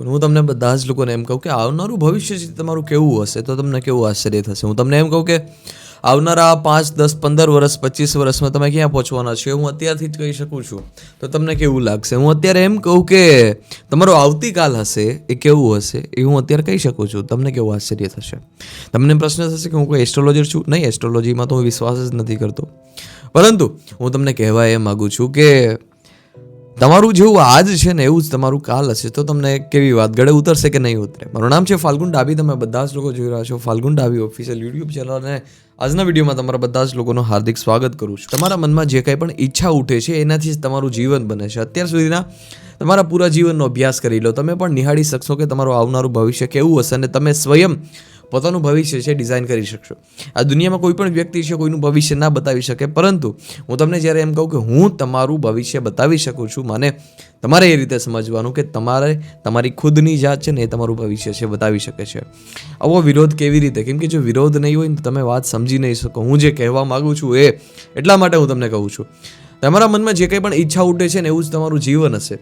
હું તમને બધા જ લોકોને એમ કહું કે આવનારું ભવિષ્ય છે તમારું કેવું હશે તો તમને કેવું આશ્ચર્ય થશે? હું તમને એમ કહું કે આવનારા પાંચ, દસ, પંદર વર્ષ, પચીસ વર્ષમાં તમે ક્યાં પહોંચવાના છો? હું અત્યારથી જ કહી શકું છું. તો તમને કેવું લાગશે? હું અત્યારે એમ કહું કે તમારો આવતીકાલ હશે, એ કેવું હશે, એ હું અત્યારે કહી શકું છું. તમને કેવું આશ્ચર્ય થશે? તમને પ્રશ્ન થશે કે હું કોઈ એસ્ટ્રોલોજર છું? નહીં, એસ્ટ્રોલોજીમાં તો હું વિશ્વાસ જ નથી કરતો. પરંતુ હું તમને કહેવા એ માગું છું કે તમારું જેવું આજ છે ને એવું જ તમારું કાલ હશે, તો તમને કેવી વાત? ગળે ઉતરશે કે નહીં ઉતરે? મારું નામ છે ફાલ્ગુન ડાબી, તમે બધા જ લોકો જોઈ રહ્યા છો ફાલ્ગુન ડાબી ઓફિશિયલ યુટ્યુબ ચેનલ અને આજના વિડીયોમાં તમારા બધા જ લોકોનું હાર્દિક સ્વાગત કરું છું. તમારા મનમાં જે કંઈ પણ ઈચ્છા ઉઠે છે, એનાથી જ તમારું જીવન બને છે. અત્યાર સુધીના તમારા પૂરા જીવનનો અભ્યાસ કરી લો. તમે પણ નિહાળી શકશો કે તમારું આવનારું ભવિષ્ય કેવું હશે અને તમે સ્વયં પોતાનું ભવિષ્ય છે ડિઝાઇન કરી શકશો. આ દુનિયામાં કોઈ પણ વ્યક્તિ છે કોઈનું ભવિષ્ય ના બતાવી શકે, પરંતુ હું તમને જ્યારે એમ કહું કે હું તમારું ભવિષ્ય બતાવી શકું છું, મને તમારે એ રીતે સમજવાનું કે તમારે તમારી ખુદની જાત છે ને એ તમારું ભવિષ્ય છે બતાવી શકે છે. આવો વિરોધ કેવી રીતે? કેમ કે જો વિરોધ નહીં હોય તો તમે વાત સમજી નહીં શકો. હું જે કહેવા માગું છું એ એટલા માટે હું તમને કહું છું. તમારા મનમાં જે કંઈ પણ ઈચ્છા ઉઠે છે ને એવું જ તમારું જીવન હશે.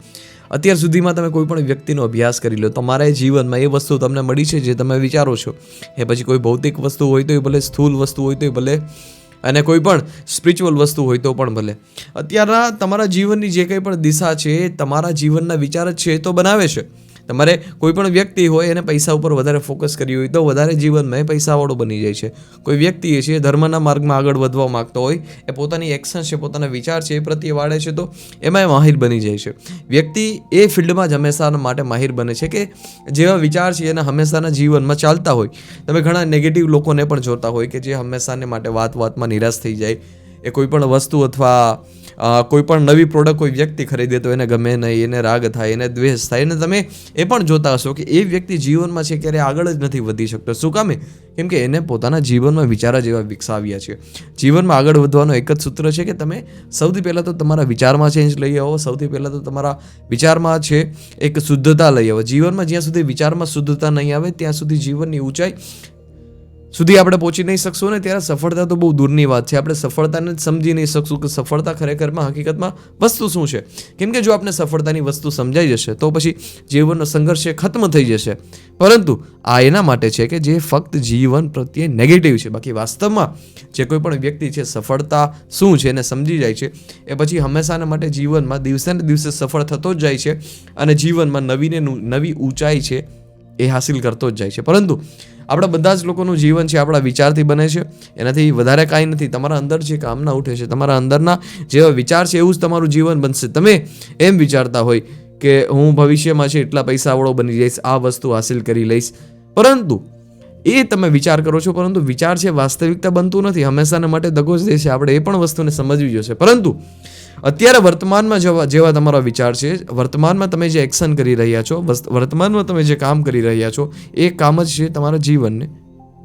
અત્યાર સુધીમાં તમે કોઈ પણ વ્યક્તિનો અભ્યાસ કરી લો, તમારા જીવનમાં એ વસ્તુ તમને મળી છે જે તમે વિચારો છો. એ પછી કોઈ ભૌતિક વસ્તુ હોય તો એ ભલે સ્થૂલ વસ્તુ હોય તો એ ભલે, અને કોઈ પણ સ્પિરિચ્યુઅલ વસ્તુ હોય તો પણ ભલે. અત્યારના તમારા જીવનની જે કંઈ પણ દિશા છે તમારા જીવનના વિચાર જ છે તો બનાવે છે. તમારે કોઈ પણ વ્યક્તિ હોય એને પૈસા ઉપર વધારે ફોકસ કર્યું હોય તો વધારે જીવનમાં એ પૈસાવાળો બની જાય છે. કોઈ વ્યક્તિ છે, ધર્મના માર્ગમાં આગળ વધવા માગતો હોય, એ પોતાની એક્શન છે, પોતાના વિચાર છે, એ પ્રત્યે વાળે છે, તો એમાં એ માહિર બની જાય છે. વ્યક્તિ એ ફિલ્ડમાં જ હંમેશા માટે માહિર બને છે કે જેવા વિચાર છે, એના હંમેશાના જીવનમાં ચાલતા હોય. તમે ઘણા નેગેટિવ લોકોને પણ જોતા હોય કે જે હંમેશાને માટે વાત વાતમાં નિરાશ થઈ જાય. એ કોઈ પણ વસ્તુ અથવા કોઈપણ નવી પ્રોડક્ટ કોઈ વ્યક્તિ ખરીદે તો એને ગમે નહીં, એને રાગ થાય, એને દ્વેષ થાય અને તમે એ પણ જોતા હશો કે એ વ્યક્તિ જીવનમાં છે ક્યારે આગળ જ નથી વધી શકતો. શું કામે કેમ કે એને પોતાના જીવનમાં વિચારા જેવા વિકસાવ્યા છે. જીવનમાં આગળ વધવાનો એક જ સૂત્ર છે કે તમે સૌથી પહેલાં તો તમારા વિચારમાં ચેન્જ લઈ આવો, સૌથી પહેલાં તો તમારા વિચારમાં છે એક શુદ્ધતા લઈ આવો. જીવનમાં જ્યાં સુધી વિચારમાં શુદ્ધતા નહીં આવે, ત્યાં સુધી જીવનની ઊંચાઈ સુધી આપણે પહોંચી નહીં શકશું ને ત્યારે સફળતા તો બહુ દૂરની વાત છે. આપણે સફળતાને જ સમજી નહીં શકશું કે સફળતા ખરેખરમાં હકીકતમાં વસ્તુ શું છે. કેમ કે જો આપણે સફળતાની વસ્તુ સમજાઈ જશે, તો પછી જીવનનો સંઘર્ષ એ ખત્મ થઈ જશે. પરંતુ આ એના માટે છે કે જે ફક્ત જીવન પ્રત્યે નેગેટિવ છે. બાકી વાસ્તવમાં જે કોઈ પણ વ્યક્તિ છે, સફળતા શું છે એને સમજી જાય છે, એ પછી હંમેશાના માટે જીવનમાં દિવસે ને દિવસે સફળ થતો જ જાય છે અને જીવનમાં નવીને નવી ઊંચાઈ છે એ હાસિલ કરતો જ જાય છે. પરંતુ આપણા બધા જ લોકોનું જીવન છે, આપણા વિચારથી બને છે. એનાથી વધારે કાંઈ નથી. તમારા અંદર જે કામના ઉઠે છે, તમારા અંદરના જેવા વિચાર છે, એવું જ તમારું જીવન બનશે. તમે એમ વિચારતા હોય કે હું ભવિષ્યમાં છે, એટલા પૈસાવાળો બની જઈશ, આ વસ્તુ હાસિલ કરી લઈશ. પરંતુ એ તમે વિચાર કરો છો, પરંતુ વિચાર છે, વાસ્તવિકતા બનતું નથી. હંમેશાના માટે દગો જ દે છે આપણે એ પણ વસ્તુને સમજવી જોશે. પરંતુ અત્યારે વર્તમાનમાં જેવા જેવા તમારા વિચાર છે, વર્તમાનમાં તમે જે એક્શન કરી રહ્યા છો વર્તમાનમાં તમે જે કામ કરી રહ્યા છો, એ કામ જ છે તમારા જીવનને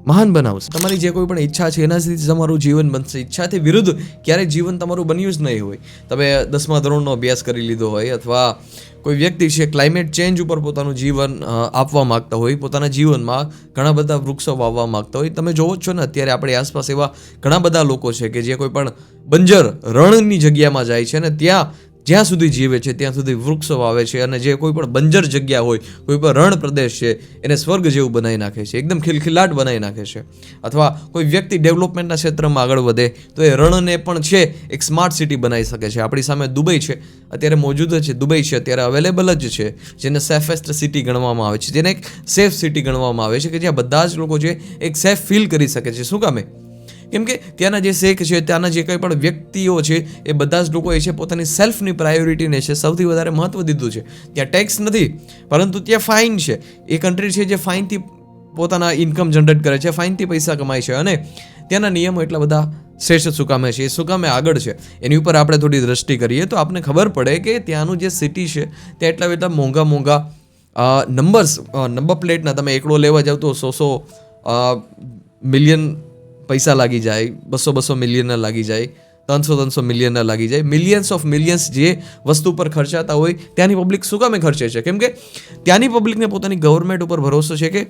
મહાન બનાવશે. તમારી જે કોઈ પણ ઈચ્છા છે એનાથી તમારું જીવન બનશે. ઈચ્છાથી વિરુદ્ધ ક્યારેય જીવન તમારું બન્યું જ નહીં હોય. તમે દસમા ધોરણનો અભ્યાસ કરી લીધો હોય, અથવા કોઈ વ્યક્તિ છે ક્લાઇમેટ ચેન્જ ઉપર પોતાનું જીવન આપવા માંગતા હોય, પોતાના જીવનમાં ઘણા બધા વૃક્ષો વાવવા માંગતા હોય, તમે જોવો જ છો ને, અત્યારે આપણી આસપાસ એવા ઘણા બધા લોકો છે કે જે કોઈ પણ બંજર રણની જગ્યામાં જાય છે ને, ત્યાં જ્યાં સુધી જીવે છે, ત્યાં સુધી વૃક્ષો વાવે છે અને જે કોઈ પણ બંજર જગ્યા હોય, કોઈ પણ રણ પ્રદેશ છે, એને સ્વર્ગ જેવું બનાવી નાખે છે, એકદમ ખિલખિલાટ બનાવી નાખે છે. અથવા કોઈ વ્યક્તિ ડેવલપમેન્ટના ક્ષેત્રમાં આગળ વધે, તો એ રણને પણ છે, એક સ્માર્ટ સિટી બનાવી શકે છે. આપણી સામે દુબઈ છે, અત્યારે મોજૂદ છે. દુબઈ છે, અત્યારે અવેલેબલ જ છે, જેને સેફેસ્ટ સિટી ગણવામાં આવે છે. જેને એક સેફ સિટી ગણવામાં આવે છે, કે જ્યાં બધા જ લોકો છે એક સેફ ફીલ કરી શકે છે. શું કામે કેમ કે ત્યાંના જે શેખ છે, ત્યાંના જે કંઈ પણ વ્યક્તિઓ છે, એ બધા જ લોકોએ છે પોતાની સેલ્ફની પ્રાયોરિટીને છે, સૌથી વધારે મહત્વ દીધું છે. ત્યાં ટેક્સ નથી, પરંતુ ત્યાં ફાઇન છે. એ કન્ટ્રી છે જે ફાઇનથી પોતાના ઇન્કમ જનરેટ કરે છે ફાઇનથી પૈસા કમાય છે અને ત્યાંના નિયમો એટલા બધા શ્રેષ્ઠ સુકામે છે? એ સુકામે આગળ છે? એની ઉપર આપણે થોડી દ્રષ્ટિ કરીએ તો આપણને ખબર પડે કે ત્યાંનું જે સિટી છે, ત્યાં એટલા બધા મોંઘા મોંઘા નંબર્સ નંબર પ્લેટના તમે એકડો લેવા જાવ તો સો સો મિલિયન પૈસા લાગી જાય બસો બસો મિલિયનના લાગી જાય ત્રણસો ત્રણસો મિલિયનના લાગી જાય. મિલિયન્સ ઓફ મિલિયન્સ જે વસ્તુ પર ખર્ચાતા હોય, ત્યાંની પબ્લિક શું કામે ખર્ચે છે? કેમ કે ત્યાંની પબ્લિકને પોતાની ગવર્મેન્ટ ઉપર ભરોસો છે કે,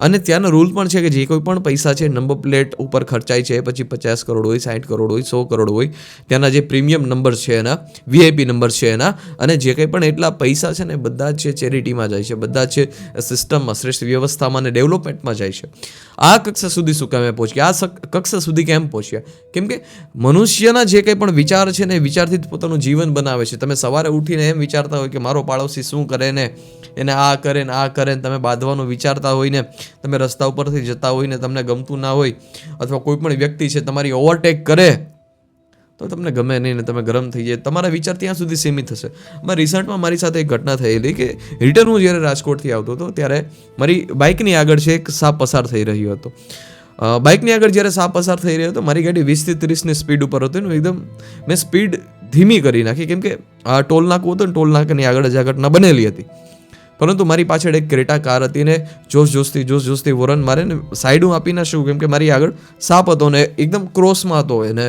અને ત્યાંનો રૂલ પણ છે કે જે કોઈ પણ પૈસા છે નંબર પ્લેટ ઉપર ખર્ચાય છે, પછી પચાસ કરોડ હોય સાઠ કરોડ હોય, સો કરોડ હોય, ત્યાંના જે પ્રીમિયમ નંબર છે એના વીઆઈપી નંબર છે એના, અને જે કંઈ પણ એટલા પૈસા છે ને બધા જ છે ચેરિટીમાં જાય છે, બધા જ છે સિસ્ટમમાં શ્રેષ્ઠ વ્યવસ્થામાં અને ડેવલપમેન્ટમાં જાય છે. આ કક્ષા સુધી શું કામે પહોંચ્યા? આ કક્ષા સુધી કેમ પહોંચ્યા? કેમ કે મનુષ્યના જે કંઈ પણ વિચાર છે ને વિચારથી જ પોતાનું જીવન બનાવે છે. તમે સવારે ઉઠીને એમ વિચારતા હોય કે મારો પાડોશી શું કરે ને, એને આ કરે ને, આ કરે ને, તમે બાંધવાનું વિચારતા હોય ને, તમે રસ્તા ઉપરથી જતા હોય ને, તમને ગમતું ના હોય અથવા કોઈ પણ વ્યક્તિ છે તમારી ઓવરટેક કરે, તો તમને ગમે નહીં ને તમે ગરમ થઈ જાય. તમારા વિચાર ત્યાં સુધી સીમિત થશે મેં રિસન્ટમાં મારી સાથે એક ઘટના થયેલી કે રિટર્ન હું જ્યારે રાજકોટથી આવતો હતો ત્યારે મારી બાઇકની આગળ છે એક સાપ પસાર થઈ રહ્યો હતો. બાઇકની આગળ જ્યારે સાપ પસાર થઈ રહ્યો હતો, મારી ગાડી વીસથી ત્રીસની સ્પીડ ઉપર હતી ને એકદમ મેં સ્પીડ ધીમી કરી નાખી. કેમ કે આ ટોલ નાકું હતું ને, ટોલ નાકાની આગળ જ આ ઘટના બનેલી હતી. પરંતુ મારી પાછળ એક ક્રેટા કાર હતી ને જોશ જોશથી જોશ જોશથી વોરન મારે ને સાઈડ આપી ના શું કેમ કે મારી આગળ સાપ હતો ને, એકદમ ક્રોસમાં હતો એને.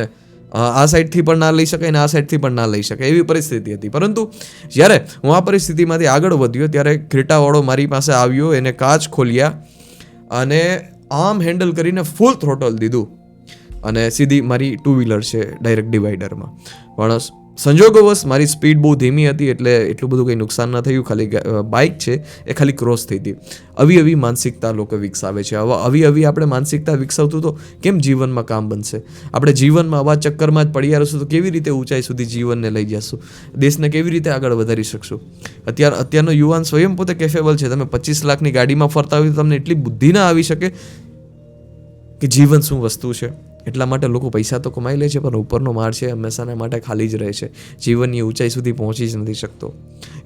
આ સાઈડથી પણ ના લઈ શકાય ને, આ સાઈડથી પણ ના લઈ શકાય, એવી પરિસ્થિતિ હતી. પરંતુ જ્યારે હું આ પરિસ્થિતિમાંથી આગળ વધ્યો, ત્યારે ક્રેટાવાળો મારી પાસે આવ્યો, એને કાચ ખોલ્યા અને આમ હેન્ડલ કરીને ફૂલ થ્રોટલ દીધું. અને સીધી મારી ટુ વ્હીલર છે ડાયરેક્ટ ડિવાઈડરમાં પણ સંજોગોવશ મારી સ્પીડ બહુ ધીમી હતી એટલે એટલું બધું કંઈ નુકસાન ન થયું. ખાલી બાઇક છે, એ ખાલી ક્રોસ થઈ હતી. આવી આવી માનસિકતા લોકો વિકસાવે છે. આવા આવી આવી આપણે માનસિકતા વિકસાવતું તો કેમ જીવનમાં કામ બનશે? આપણે જીવનમાં આવા ચક્કરમાં જ પડ્યા રહીશું તો કેવી રીતે ઊંચાઈ સુધી જીવનને લઈ જશું? દેશને કેવી રીતે આગળ વધારી શકશું? અત્યાર, અત્યારનો યુવાન સ્વયં પોતે કેફેબલ છે. તમે પચીસ લાખની ગાડીમાં ફરતા હોય તો તમને એટલી બુદ્ધિ ના આવી શકે કે જીવન શું વસ્તુ છે? એટલા માટે લોકો પૈસા તો કમાઈ લે છે, પણ ઉપરનો માર છે હંમેશાના માટે ખાલી જ રહે છે. જીવનની ઊંચાઈ સુધી પહોંચી જ નથી શકતો.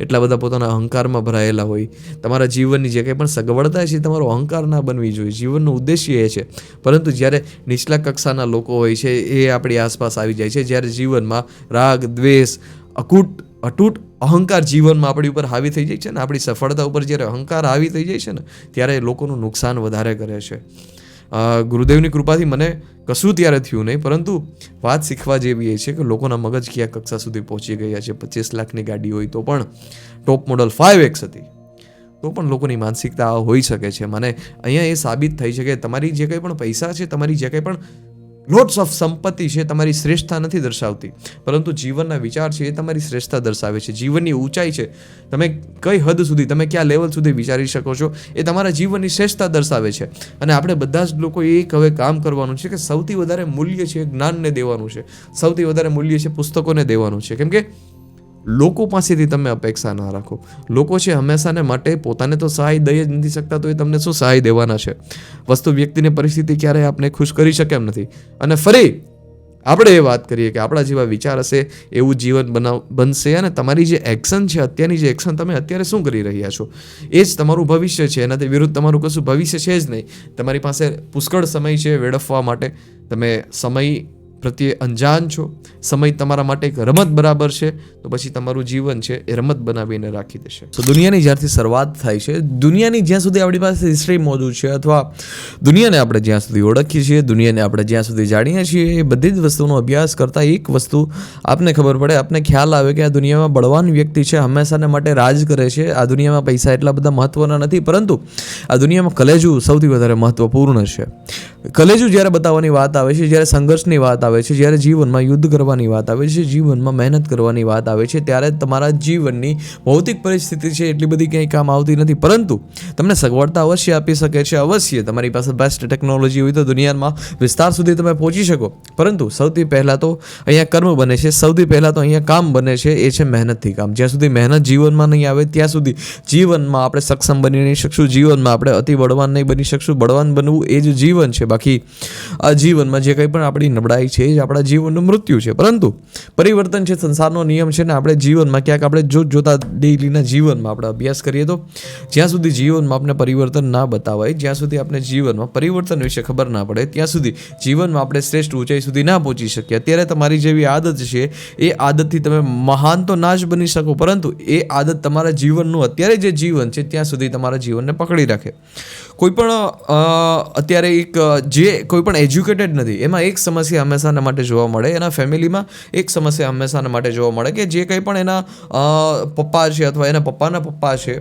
એટલા બધા પોતાના અહંકારમાં ભરાયેલા હોય. તમારા જીવનની જે કંઈ પણ સગવડતા છે તમારો અહંકાર ના બનવી જોઈએ. જીવનનો ઉદ્દેશ્ય એ છે. પરંતુ જ્યારે નીચલા કક્ષાના લોકો હોય છે, એ આપણી આસપાસ આવી જાય છે. જ્યારે જીવનમાં રાગ, દ્વેષ, અકૂટ અટૂટ અહંકાર જીવનમાં આપણી ઉપર હાવી થઈ જાય છે ને, આપણી સફળતા ઉપર જ્યારે અહંકાર હાવી થઈ જાય છે ને, ત્યારે લોકોનું નુકસાન વધારે કરે છે. ગુરુદેવની કૃપાથી મને કશું ત્યારે થયું નહીં, પરંતુ વાત શીખવા જેવી એ છે કે લોકોના મગજ કયા કક્ષા સુધી પહોંચી ગયા છે, પચીસ લાખની ગાડી હોય તો પણ ટોપ મોડલ ફાઇવ એક્સ હતી. તો પણ લોકોની માનસિકતા હોઈ શકે છે. મને અહીંયા એ સાબિત થઈ છે કે તમારી જે કંઈ પણ પૈસા છે, તમારી જે કંઈ પણ લોટ્સ ઓફ સંપત્તિ છે તમારી શ્રેષ્ઠતા નથી દર્શાવતી. પરંતુ જીવનના વિચાર છે એ તમારી શ્રેષ્ઠતા દર્શાવે છે. જીવનની ઊંચાઈ છે. તમે કઈ હદ સુધી, તમે કયા લેવલ સુધી વિચારી શકો છો એ તમારા જીવનની શ્રેષ્ઠતા દર્શાવે છે. અને આપણે બધા જ લોકો એક હવે કામ કરવાનું છે કે સૌથી વધારે મૂલ્ય છે જ્ઞાનને દેવાનું છે. સૌથી વધારે મૂલ્ય છે પુસ્તકોને દેવાનું છે. કેમ કે લોકો પાસેથી તમે અપેક્ષા ના રાખો. લોકો છે હંમેશાને માટે પોતાને તો સહાય દઈ જ નથી શકતા, તો એ તમને શું સહાય દેવાના છે? વસ્તુ વ્યક્તિની પરિસ્થિતિ ક્યારેય આપણે ખુશ કરી શકે એમ નથી. અને ફરી આપણે એ વાત કરીએ કે આપણા જેવા વિચાર હશે, એવું જીવન બનાવ, બનશે અને તમારી જે એક્શન છે, અત્યારની જે એક્શન તમે અત્યારે શું કરી રહ્યા છો? એ જ તમારું ભવિષ્ય છે, એનાથી વિરુદ્ધ તમારું કશું ભવિષ્ય છે જ નહીં. તમારી પાસે પુષ્કળ સમય છે વેડફવા માટે. તમે સમય પ્રત્યે અંજાન છો. સમય તમારા માટે એક રમત બરાબર છે. તો પછી તમારું જીવન છે એ રમત બનાવીને રાખી દેશે. તો દુનિયાની જ્યારથી શરૂઆત થાય છે, દુનિયાની જ્યાં સુધી આપણી પાસે હિસ્ટ્રી મોજૂદ છે અથવા દુનિયાને આપણે જ્યાં સુધી ઓળખીએ છીએ, દુનિયાને આપણે જ્યાં સુધી જાણીએ છીએ, એ બધી જ વસ્તુનો અભ્યાસ કરતાં એક વસ્તુ આપને ખબર પડે, આપને ખ્યાલ આવે કે આ દુનિયામાં બળવાન વ્યક્તિ છે, હંમેશાને માટે રાજ કરે છે. આ દુનિયામાં પૈસા એટલા બધા મહત્વના નથી, પરંતુ આ દુનિયામાં કલેજું સૌથી વધારે મહત્વપૂર્ણ છે. કલેજું જ્યારે બતાવવાની વાત આવે છે, જ્યારે સંઘર્ષની વાત આવે છે, જ્યારે જીવનમાં યુદ્ધ કરવાની વાત આવે છે, જીવનમાં મહેનત કરવાની વાત આવે છે, ત્યારે તમારા જીવનની ભૌતિક પરિસ્થિતિ છે, એટલી બધી ક્યાંય કામ આવતી નથી. પરંતુ તમને સગવડતા અવશ્ય આપી શકે છે, અવશ્ય તમારી પાસે બેસ્ટ ટેકનોલોજી હોય તો દુનિયામાં વિસ્તાર સુધી તમે પહોંચી શકો. પરંતુ સૌથી પહેલાં તો અહીંયા કર્મ બને છે, સૌથી પહેલાં તો અહીંયા કામ બને છે, એ છે મહેનતથી કામ. જ્યાં સુધી મહેનત જીવનમાં નહીં આવે, ત્યાં સુધી જીવનમાં આપણે સક્ષમ બની નહીં શકશું, જીવનમાં આપણે અતિ બળવાન નહીં બની શકશું. બળવાન બનવું એ જ જીવન છે. બાકી આ જીવનમાં જે કંઈ પણ આપણી નબળાઈ છે એ જ આપણા જીવનનું મૃત્યુ છે. પરંતુ પરિવર્તન છે, સંસારનો નિયમ છે ને આપણે જીવનમાં ક્યાંક આપણે જો જોતા ડેઈલીના જીવનમાં આપણે અભ્યાસ કરીએ તો જ્યાં સુધી જીવનમાં આપણે પરિવર્તન ના બતાવાય, જ્યાં સુધી આપણે જીવનમાં પરિવર્તન વિશે ખબર ના પડે, ત્યાં સુધી જીવનમાં આપણે શ્રેષ્ઠ ઊંચાઈ સુધી ના પહોંચી શકીએ. અત્યારે તમારી જેવી આદત છે, એ આદતથી તમે મહાન તો ના જ બની શકો, પરંતુ એ આદત તમારા જીવનનું અત્યારે જે જીવન છે, ત્યાં સુધી તમારા જીવનને પકડી રાખે. કોઈ પણ અત્યારે એક, જે કોઈ પણ એજ્યુકેટેડ નથી, એમાં એક સમસ્યા હંમેશાને માટે જોવા મળે. એના ફેમિલીમાં એક સમસ્યા હંમેશાને માટે જોવા મળે કે જે કંઈ પણ એના પપ્પા છે અથવા એના પપ્પાના પપ્પા છે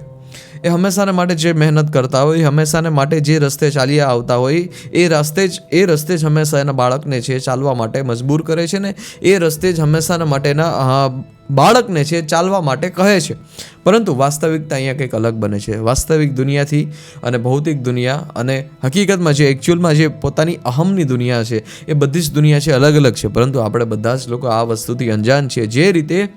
એ હંમેશાને માટે જે મહેનત કરતા હોય, હંમેશાને માટે જે રસ્તે ચાલી આવતા હોય, એ રસ્તે જ, એ રસ્તે જ હંમેશા એના બાળકને છે ચાલવા માટે મજબૂર કરે છે ને એ રસ્તે જ હંમેશાને માટેના બાળકને છે ચાલવા માટે કહે છે. પરંતુ વાસ્તવિકતા અહીંયા કંઈક અલગ બને છે. વાસ્તવિક દુનિયાથી અને ભૌતિક દુનિયા અને હકીકતમાં જે એકચ્યુઅલમાં જે પોતાની અહમની દુનિયા છે, એ બધી જ દુનિયા છે અલગ અલગ છે. પરંતુ આપણે બધા જ લોકો આ વસ્તુથી અંજાન છીએ. જે રીતે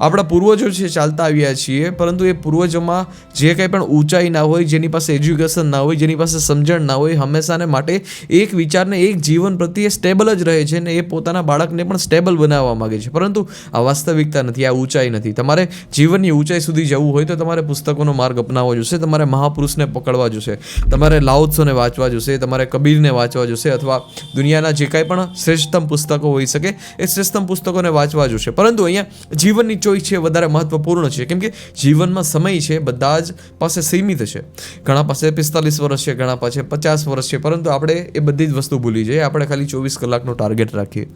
આપણા પૂર્વજો છે, ચાલતા આવ્યા છીએ, પરંતુ એ પૂર્વજોમાં જે કંઈ પણ ઊંચાઈ ના હોય, જેની પાસે એજ્યુકેશન ના હોય, જેની પાસે સમજણ ના હોય, હંમેશાને માટે એક વિચારને, એક જીવન પ્રત્યે સ્ટેબલ જ રહે છે ને એ પોતાના બાળકને પણ સ્ટેબલ બનાવવા માગે છે. પરંતુ આ વાસ્તવિકતા નથી, આ ઊંચાઈ નથી. તમારે જીવનની ઊંચાઈ સુધી જવું હોય તો તમારે પુસ્તકોનો માર્ગ અપનાવવો જોશે, તમારે મહાપુરુષને પકડવા જોશે, તમારે લાઉત્સોને વાંચવા જોશે, તમારે કબીરને વાંચવા જોશે અથવા દુનિયાના જે કાંઈ પણ શ્રેષ્ઠતમ પુસ્તકો હોઈ શકે, એ શ્રેષ્ઠતમ પુસ્તકોને વાંચવા જોશે. પરંતુ અહીંયા જીવનની ચોઈસ છે, વધારે મહત્વપૂર્ણ છે. કેમ કે જીવનમાં સમય છે, બધા જ પાસે સીમિત છે. ઘણા પાસે પિસ્તાલીસ વર્ષ છે, ઘણા પાસે પચાસ વર્ષ છે, પરંતુ આપણે એ બધી જ વસ્તુ ભૂલી જઈએ. આપણે ખાલી ચોવીસ કલાકનો ટાર્ગેટ રાખીએ.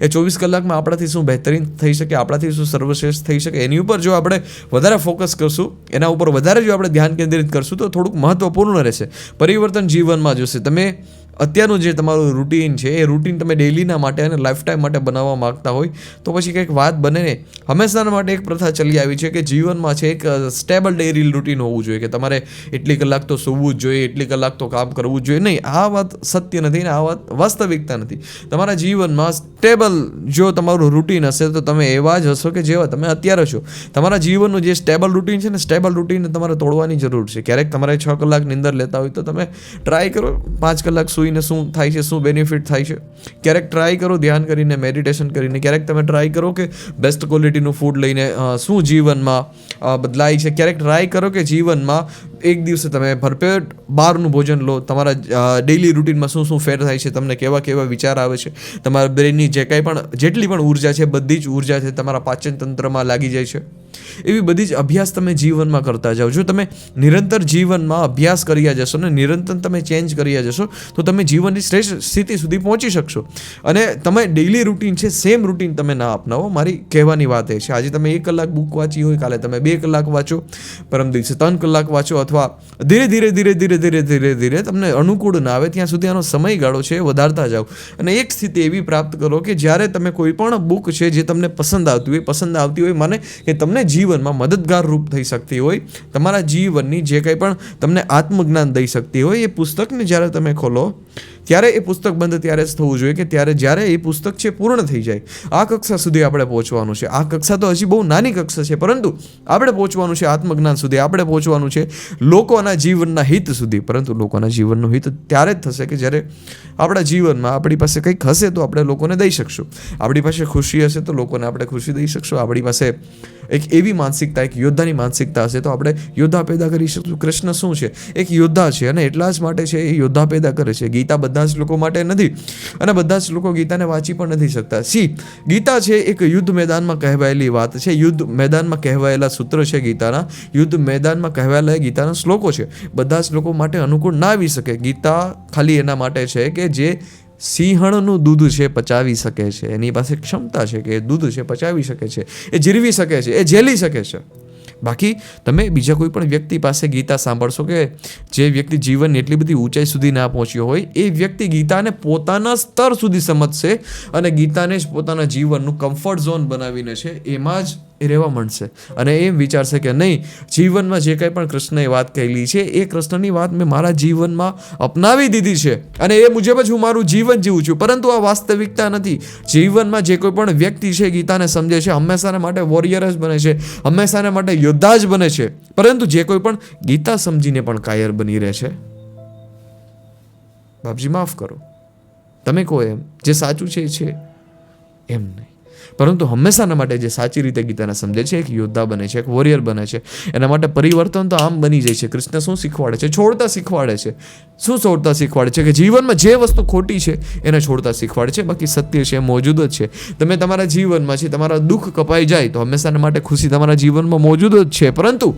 એ ચોવીસ કલાકમાં આપણાથી શું બહેતરીન થઈ શકે, આપણાથી શું સર્વશ્રેષ્ઠ થઈ શકે, એની ઉપર જો આપણે વધારે ફોકસ કરશું, એના ઉપર વધારે જો આપણે ધ્યાન કેન્દ્રિત કરશું, તો થોડુંક મહત્વપૂર્ણ રહેશે. પરિવર્તન જીવનમાં જોશે. તમે અત્યારનું જે તમારું રૂટીન છે, એ રૂટીન તમે ડેલીના માટે અને લાઈફ ટાઈમ માટે બનાવવા માગતા હોય, તો પછી કંઈક વાત બને ને. હંમેશાના માટે એક પ્રથા ચલી આવી છે કે જીવનમાં છે એક સ્ટેબલ ડેરી રૂટીન હોવું જોઈએ કે તમારે એટલી કલાક તો સૂવું જ જોઈએ, એટલી કલાક તો કામ કરવું જ જોઈએ. નહીં, આ વાત સત્ય નથી ને આ વાત વાસ્તવિકતા નથી. તમારા જીવનમાં સ્ટેબલ જો તમારું રૂટીન હશે તો તમે એવા જ હશો કે જેવા તમે અત્યારે છો. તમારા જીવનનું જે સ્ટેબલ રૂટીન છે ને સ્ટેબલ રૂટીન તમારે તોડવાની જરૂર છે. ક્યારેક તમારે છ કલાક નિંદર લેતા હોય તો તમે ટ્રાય કરો, પાંચ કલાક સૂઈને શું થાય છે, શું બેનિફિટ થાય છે. ક્યારેક ટ્રાય કરો, ધ્યાન કરીને મેડિટેશન કરીને. ક્યારેક તમે ટ્રાય કરો કે બેસ્ટ ક્વોલિટીનું ફૂડ લઈને શું જીવનમાં બદલાય છે. ક્યારેક ટ્રાય કરો કે જીવનમાં એક દિવસે તમે ભરપેટ બહારનું ભોજન લો. તમારા ડેઇલી રૂટીનમાં શું શું ફેર થાય છે, તમને કેવા કેવા વિચાર આવે છે. તમારા બ્રેનની જે કાંઈ પણ, જેટલી પણ ઊર્જા છે, બધી જ ઊર્જા છે, તમારા પાચન તંત્રમાં લાગી જાય છે. એવી બધી જ અભ્યાસ તમે જીવનમાં કરતા જાઓ. જો તમે નિરંતર જીવનમાં અભ્યાસ કર્યા જશો ને, નિરંતર તમે ચેન્જ કર્યા જશો, તો તમે જીવનની શ્રેષ્ઠ સ્થિતિ સુધી પહોંચી શકશો. અને તમે ડેઇલી રૂટીન છે સેમ રૂટીન તમે ના અપનાવો. મારી કહેવાની વાત એ છે. આજે તમે એક કલાક બુક વાંચી હોય, કાલે તમે બે કલાક વાંચો, પરમ દિવસે ત્રણ કલાક વાંચો, અથવા ધીરે ધીરે ધીરે ધીરે ધીરે ધીરે ધીરે તમને અનુકૂળ ના આવે, ત્યાં સુધી આનો સમયગાળો છે વધારતા જાઓ. અને એક સ્થિતિ એવી પ્રાપ્ત કરો કે જ્યારે તમે કોઈ પણ બુક છે જે તમને પસંદ આવતી હોય, પસંદ આવતી હોય, માને કે તમને જીવનમાં મદદગાર રૂપ થઈ શકતી હોય, તમારા જીવનની જે કંઈ પણ તમને આત્મજ્ઞાન દઈ શકતી હોય, એ પુસ્તકને જ્યારે તમે ખોલો ત્યારે એ પુસ્તક બંધ ત્યારે જ થવું જોઈએ કે ત્યારે જ્યારે એ પુસ્તક છે પૂર્ણ થઈ જાય. આ કક્ષા સુધી આપણે પહોંચવાનું છે. આ કક્ષા તો હજી બહુ નાની કક્ષા છે, પરંતુ આપણે પહોંચવાનું છે આત્મજ્ઞાન સુધી, આપણે પહોંચવાનું છે લોકોના જીવનના હિત સુધી. પરંતુ લોકોના જીવનનું હિત ત્યારે જ થશે કે જ્યારે આપણા જીવનમાં આપણી પાસે કંઈક હશે તો આપણે લોકોને દઈ શકશું. આપણી પાસે ખુશી હશે તો લોકોને આપણે ખુશી દઈ શકશું. આપણી પાસે એક એવી માનસિકતા, એક યોદ્ધાની માનસિકતા હશે તો આપણે યોદ્ધા પેદા કરી શકશું. કૃષ્ણ શું છે? એક યોદ્ધા છે અને એટલા જ માટે છે એ યોદ્ધા પેદા કરે છે. ગીતા બધા જ લોકો માટે નથી અને બધા જ લોકો ગીતાને વાંચી પણ નથી શકતા. સી, ગીતા છે એક યુદ્ધ મેદાનમાં કહેવાયેલી વાત છે. યુદ્ધ મેદાનમાં કહેવાયેલા સૂત્ર છે ગીતાના. યુદ્ધ મેદાનમાં કહેવાયેલા ગીતાના શ્લોકો છે. બધા જ લોકો માટે અનુકૂળ ના આવી શકે. ગીતા ખાલી એના માટે છે કે જે સિંહણનું દૂધ છે પચાવી શકે છે. એની પાસે ક્ષમતા છે કે એ દૂધ છે પચાવી શકે છે. એ જીરવી શકે છે. એ ઝેલી શકે છે. બાકી તમે બીજા કોઈ પણ વ્યક્તિ પાસે ગીતા સાંભળશો કે જે વ્યક્તિ જીવનની એટલી બધી ઊંચાઈ સુધી ના પહોંચ્યો હોય, એ વ્યક્તિ ગીતાને પોતાના સ્તર સુધી સમજશે અને ગીતાને જ પોતાના જીવનનું કમ્ફર્ટ ઝોન બનાવીને છે, એમાં જ એ રહેવા માંડશે. અને એમ વિચારશે કે નહીં, જીવનમાં જે કંઈ પણ કૃષ્ણએ વાત કહેલી છે, એ કૃષ્ણની વાત મેં મારા જીવનમાં અપનાવી દીધી છે. અને એ મુજબ જ હું મારું જીવન જીવું છું. પરંતુ આ વાસ્તવિકતા નથી. જીવનમાં જે કોઈ પણ વ્યક્તિ છે ગીતાને સમજે છે, હંમેશાને માટે વોરિયર જ બને છે, હંમેશાને માટે યોદ્ધા જ બને છે. પરંતુ જે કોઈ પણ ગીતા સમજીને પણ કાયર બની રહે છે. બાપજી, માફ કરો. તમે કહો એમ. જે સાચું છે એ છે. એમ નહીં. પરંતુ હંમેશાના માટે જે સાચી રીતે ગીતાને સમજે છે, એક યોદ્ધા બને છે, એક વોરિયર બને છે, એના માટે પરિવર્તન તો આમ બની જાય છે. કૃષ્ણ શું શીખવાડે છે? છોડતા શીખવાડે છે. શું છોડતા શીખવાડે છે? કે જીવનમાં જે વસ્તુ ખોટી છે, એને છોડતા શીખવાડે છે. બાકી સત્ય છે, મોજૂદ જ છે. તમે તમારા જીવનમાં છે, તમારા દુઃખ કપાઈ જાય તો હંમેશાના માટે ખુશી તમારા જીવનમાં મોજૂદ જ છે. પરંતુ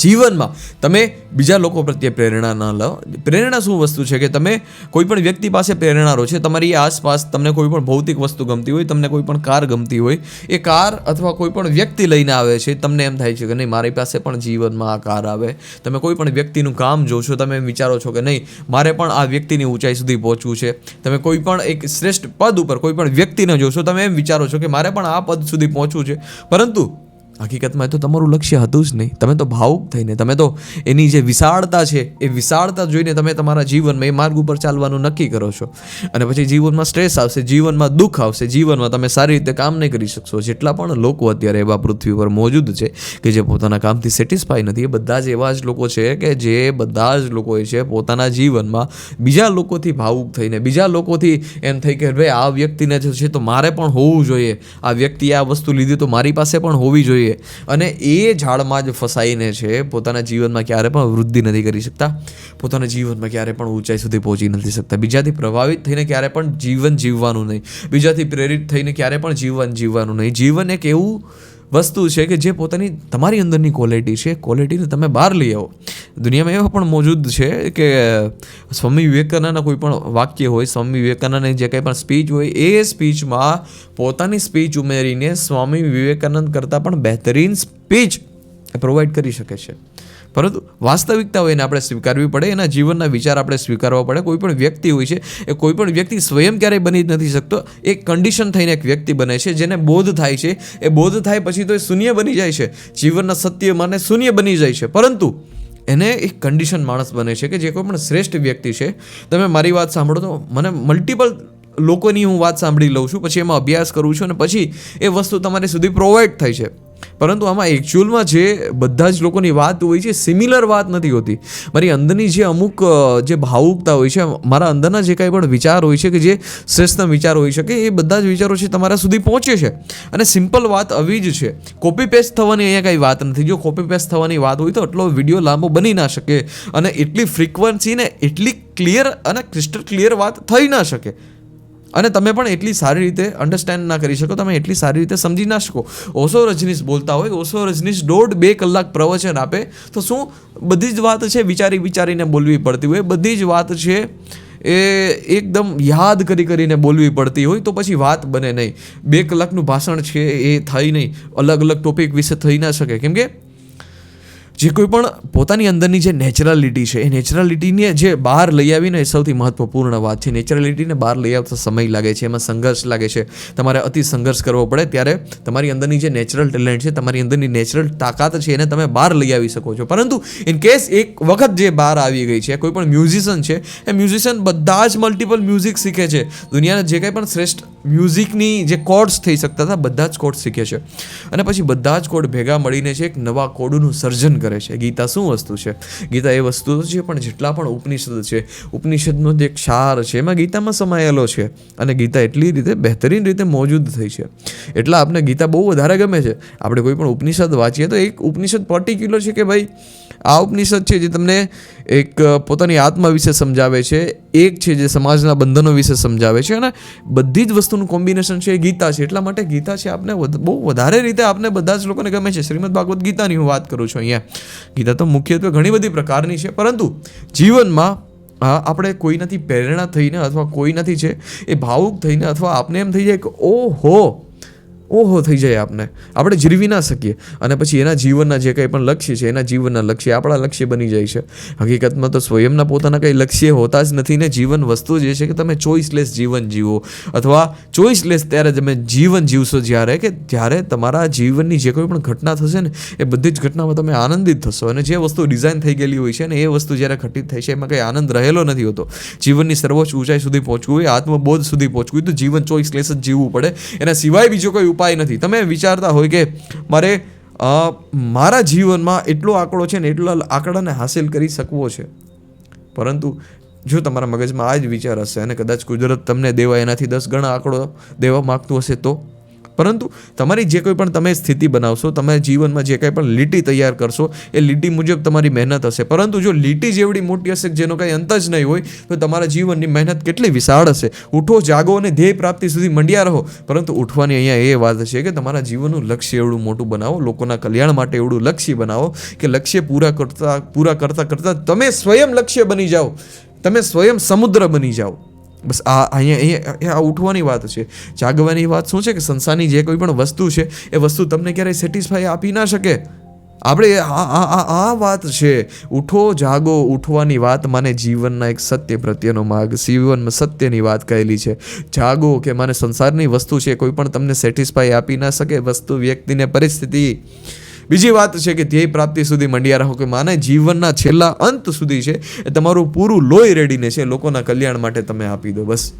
જીવનમાં તમે બીજા લોકો પ્રત્યે પ્રેરણા ન લો. પ્રેરણા શું વસ્તુ છે કે તમે કોઈ પણ વ્યક્તિ પાસે પ્રેરણા રહો છે, તમારી આસપાસ તમને કોઈ પણ ભૌતિક વસ્તુ ગમતી હોય, તમને કોઈ પણ કાર ગમતી હોય, એ કાર અથવા કોઈ પણ વ્યક્તિ લઈને આવે છે, તમને એમ થાય છે કે નહીં, મારી પાસે પણ જીવનમાં આ કાર આવે. તમે કોઈ પણ વ્યક્તિનું કામ જોશો, તમે વિચારો છો કે નહીં, મારે પણ આ વ્યક્તિની ઊંચાઈ સુધી પહોંચવું છે. તમે કોઈ પણ એક શ્રેષ્ઠ પદ ઉપર કોઈ પણ વ્યક્તિને જોશો, તમે એમ વિચારો છો કે મારે પણ આ પદ સુધી પહોંચવું છે. પરંતુ હકીકતમાં તો તમારું લક્ષ્ય હતું જ નહીં. તમે તો ભાવુક થઈને, તમે તો એની જે વિશાળતા છે, એ વિશાળતા જોઈને તમે તમારા જીવનમાં એ માર્ગ ઉપર ચાલવાનું નક્કી કરો છો. અને પછી જીવનમાં સ્ટ્રેસ આવશે, જીવનમાં દુઃખ આવશે, જીવનમાં તમે સારી રીતે કામ નહીં કરી શકશો. જેટલા પણ લોકો અત્યારે એવા પૃથ્વી પર મોજૂદ છે કે જે પોતાના કામથી સેટિસ્ફાઈ નથી, એ બધા જ એવા જ લોકો છે કે જે બધા જ લોકો છે પોતાના જીવનમાં બીજા લોકોથી ભાવુક થઈને, બીજા લોકોથી એમ થઈ કે ભાઈ આ વ્યક્તિને છે તો મારે પણ હોવું જોઈએ. આ વ્યક્તિએ આ વસ્તુ લીધી તો મારી પાસે પણ હોવી જોઈએ. અને એ ઝાડમાં જ ફસાઈને છે, પોતાના જીવનમાં ક્યારે પણ વૃદ્ધિ નથી કરી શકતા. પોતાના જીવનમાં ક્યારે પણ ઊંચાઈ સુધી પહોંચી નથી શકતા. બીજાથી પ્રભાવિત થઈને ક્યારે પણ જીવન જીવવાનું નહીં. બીજાથી પ્રેરિત થઈને ક્યારે પણ જીવન જીવવાનું નહીં. જીવન એક એવું વસ્તુ છે કે જે પોતાની, તમારી અંદરની ક્વોલિટી છે ક્વોલિટીને તમે બહાર લઈ આવો. દુનિયામાં એવા પણ મોજૂદ છે કે, સ્વામી વિવેકાનંદના કોઈ પણ વાક્ય હોય, સ્વામી વિવેકાનંદની જે કંઈ પણ સ્પીચ હોય, એ સ્પીચમાં પોતાની સ્પીચ ઉમેરીને સ્વામી વિવેકાનંદ કરતાં પણ બહેતરીન સ્પીચ પ્રોવાઈડ કરી શકે છે. પરંતુ વાસ્તવિકતા હોય એને આપણે સ્વીકારવી પડે, એના જીવનના વિચાર આપણે સ્વીકારવા પડે. કોઈ પણ વ્યક્તિ હોય છે, એ કોઈ પણ વ્યક્તિ સ્વયં ક્યારેય બની જ નથી શકતો. એ કન્ડિશન થઈને એક વ્યક્તિ બને છે, જેને બોધ થાય છે. એ બોધ થાય પછી તો એ શૂન્ય બની જાય છે. જીવનના સત્ય માને શૂન્ય બની જાય છે. પરંતુ એને એક કન્ડિશન માણસ બને છે કે જે કોઈ પણ શ્રેષ્ઠ વ્યક્તિ છે. તમે મારી વાત સાંભળો તો મને મલ્ટિપલ લોકોની હું વાત સાંભળી લઉં છું, પછી એમાં અભ્યાસ કરું છું અને પછી એ વસ્તુ તમારી સુધી પ્રોવાઈડ થાય છે. પરંતુ આમાં એકચ્યુઅલમાં જે બધા જ લોકોની વાત હોય છે સિમિલર વાત નથી હોતી. મારી અંદરની જે અમુક જે ભાવુકતા હોય છે, મારા અંદરના જે કાંઈ પણ વિચાર હોય છે કે જે શ્રેષ્ઠ વિચાર હોઈ શકે એ બધા જ વિચારો છે તમારા સુધી પહોંચે છે. અને સિમ્પલ વાત આવી જ છે. કોપી પેસ્ટ થવાની અહીંયા કાંઈ વાત નથી. જો કોપી પેસ્ટ થવાની વાત હોય તો એટલો વીડિયો લાંબો બની ના શકે અને એટલી ફ્રિકવન્સી ને એટલી ક્લિયર અને ક્રિસ્ટલ ક્લિયર વાત થઈ ના શકે. અને તમે પણ એટલી સારી રીતે અન્ડરસ્ટેન્ડ ના કરી શકો, તમે એટલી સારી રીતે સમજી ના શકો. ઓશો રજનીશ બોલતા હોય, ઓશો રજનીશ દોઢ બે કલાક પ્રવચન આપે, તો શું બધી જ વાત છે વિચારી વિચારીને બોલવી પડતી હોય, બધી જ વાત છે એ એકદમ યાદ કરી કરીને બોલવી પડતી હોય, તો પછી વાત બને નહીં. બે કલાકનું ભાષણ છે એ થઈ નહીં. અલગ અલગ ટોપિક વિશે થઈ ના શકે. કેમ કે જે કોઈ પણ પોતાની અંદરની જે નેચરલિટી છે, એ નેચરલિટીને જે બહાર લઈ આવીને એ સૌથી મહત્વપૂર્ણ વાત છે. નેચરલિટીને બહાર લઈ આવતા સમય લાગે છે, એમાં સંઘર્ષ લાગે છે. તમારે અતિ સંઘર્ષ કરવો પડે ત્યારે તમારી અંદરની જે નેચરલ ટેલેન્ટ છે, તમારી અંદરની નેચરલ તાકાત છે, એને તમે બહાર લઈ આવી શકો છો. પરંતુ ઇન કેસ એક વખત જે બહાર આવી ગઈ છે, કોઈ પણ મ્યુઝિશિયન છે, એ મ્યુઝિશિયન બધા જ મલ્ટિપલ મ્યુઝિક શીખે છે. દુનિયાના જે કંઈ પણ શ્રેષ્ઠ મ્યુઝિકની જે કોડ્સ થઈ શકતા હતા, બધા જ કોડ શીખે છે. અને પછી બધા જ કોડ ભેગા મળીને છે, એક નવા કોડનું સર્જન કરે છે. ગીતા શું વસ્તુ છે? ગીતા એ વસ્તુ છે, પણ જેટલા પણ ઉપનિષદ છે, ઉપનિષદનો જે ક્ષાર છે, એમાં ગીતામાં સમાયેલો છે અને ગીતા એટલી રીતે બહેતરીન રીતે મોજૂદ થઈ છે. એટલા આપણે ગીતા બહુ વધારે ગમે છે. આપણે કોઈ પણ ઉપનિષદ વાંચીએ તો એક ઉપનિષદ પર્ટિક્યુલર છે કે ભાઈ આ ઉપનિષદ છે જે તમને એક પોતાની આત્મા વિશે સમજાવે છે, એક છે જે સમાજના બંધનો વિશે સમજાવે છે અને બધી જ વસ્તુનું કોમ્બિનેશન છે એ ગીતા છે. એટલા માટે ગીતા છે આપને બહુ વધારે રીતે આપને બધા જ લોકોને ગમે છે. શ્રીમદ ભાગવત ગીતાની હું વાત કરું છું અહીંયા. ગીતા તો મુખ્યત્વે ઘણી બધી પ્રકારની છે, પરંતુ જીવનમાં હા આપણે કોઈનાથી પ્રેરણા થઈને અથવા કોઈનાથી છે એ ભાવુક થઈને અથવા આપને એમ થઈ જાય કે ઓહો! ઓહો થઈ જાય આપને. આપણે જીરવી ના શકીએ. અને પછી એના જીવનના જે કંઈ પણ લક્ષ્ય છે, એના જીવનના લક્ષ્ય આપણા લક્ષ્ય બની જાય છે. હકીકતમાં તો સ્વયંના પોતાના કંઈ લક્ષ્ય હોતા જ નથી ને જીવન વસ્તુ જે છે કે તમે ચોઈસલેસ જીવન જીવો. અથવા ચોઈસલેસ ત્યારે તમે જીવન જીવશો જ્યારે કે જ્યારે તમારા જીવનની જે કોઈ પણ ઘટના થશે ને, એ બધી જ ઘટનામાં તમે આનંદિત થશો. અને જે વસ્તુ ડિઝાઇન થઈ ગયેલી હોય છે ને, એ વસ્તુ જ્યારે ઘટિત થાય છે, એમાં કંઈ આનંદ રહેલો નથી હોતો. જીવનની સર્વોચ્ચ ઊંચાઈ સુધી પહોંચવું હોય, આત્મબોધ સુધી પહોંચવું હોય, તો જીવન ચોઈસલેસ જ જીવવું પડે. એના સિવાય બીજો કોઈ ઉપાય નથી. તમે વિચારતા હોય કે મારે મારા જીવનમાં એટલો આંકડો છે ને એટલા આંકડાને હાસિલ કરી શકવો છે. પરંતુ જો તમારા મગજમાં આ જ વિચાર હશે અને કદાચ કુદરત તમને દેવા એનાથી દસ ગણા આંકડો દેવા માગતું હશે તો? પરંતુ તમારી જે કોઈ પણ તમે સ્થિતિ બનાવશો, તમે જીવનમાં જે કંઈ પણ લીટી તૈયાર કરશો, એ લીટી મુજબ તમારી મહેનત હશે. પરંતુ જો લીટી જેવડી મોટી હશે જેનો કંઈ અંત જ નહીં હોય, તો તમારા જીવનની મહેનત કેટલી વિશાળ હશે. ઉઠો, જાગો અને ધ્યેય પ્રાપ્તિ સુધી મંડ્યા રહો. પરંતુ ઉઠવાની અહીંયા એ વાત છે કે તમારા જીવનનું લક્ષ્ય એવડું મોટું બનાવો, લોકોના કલ્યાણ માટે એવડું લક્ષ્ય બનાવો કે લક્ષ્ય પૂરા કરતા, પૂરા કરતાં કરતાં તમે સ્વયં લક્ષ્ય બની જાઓ. તમે સ્વયં સમુદ્ર બની જાઓ. બસ આ અહીંયા એ આ ઉઠવાની વાત છે. જાગવાની વાત શું છે કે સંસારની જે કોઈ પણ વસ્તુ છે, એ વસ્તુ તમને ક્યારેય સેટિસ્ફાઈ આપી ના શકે? આપણે આ વાત છે. ઉઠો, જાગો, ઉઠવાની વાત મને જીવનના એક સત્ય પ્રત્યેનો માર્ગ. જીવનમાં સત્યની વાત કહેલી છે. જાગો કે મને સંસારની વસ્તુ છે કોઈ પણ તમને સેટિસ્ફાઈ આપી ના શકે. વસ્તુ વ્યક્તિને પરિસ્થિતિ બીજી વાત છે કે ધ્યેય પ્રાપ્તિ સુધી મંડ્યા રહો કે માને, જીવનના છેલ્લા અંત સુધી છે એ તમારું પૂરું લોહી રેડીને છે લોકોના કલ્યાણ માટે તમે આપી દો, બસ.